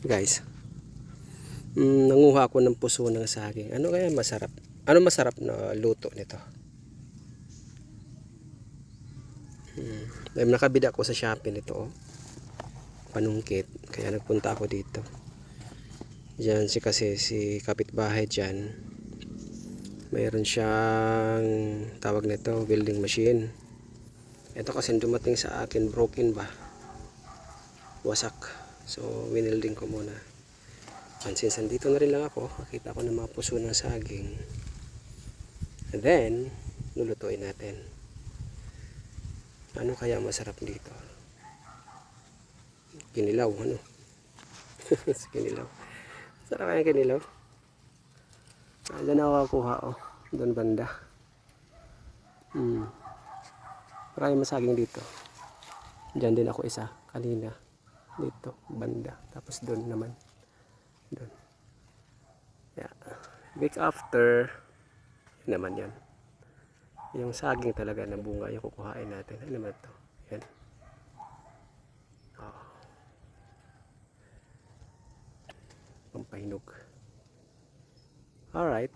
Guys. Mm, nanguha ako ng puso ng saging. Ano kaya masarap? Ano masarap na luto nito? Hmm. Ay, nakabida ako sa Shopee nito. Oh. Panungkit. Kaya nagpunta ako dito. Diyan si kasi si kapitbahay dyan. Mayroon siyang tawag nito building machine. Ito kasi dumating sa akin broken ba? Wasak. So winilding ko muna. And since andito na rin lang ako, makita ko na mga puso ng saging. And then, lulutuin natin. Ano kaya masarap dito? Kinilaw, ano? Kinilaw. Sarap kaya kinilaw. Ah, Diyan ako kukuha, oh. Doon banda. Hmm. Maraming masaging dito. Diyan din ako isa, kanina. Dito, banda. Tapos doon naman. Doon. Yeah. Week after, yun naman yan. Yung saging talaga na bunga yung kukuhain natin. Ano naman to? Yan. Oh. Pampahinog. Alright.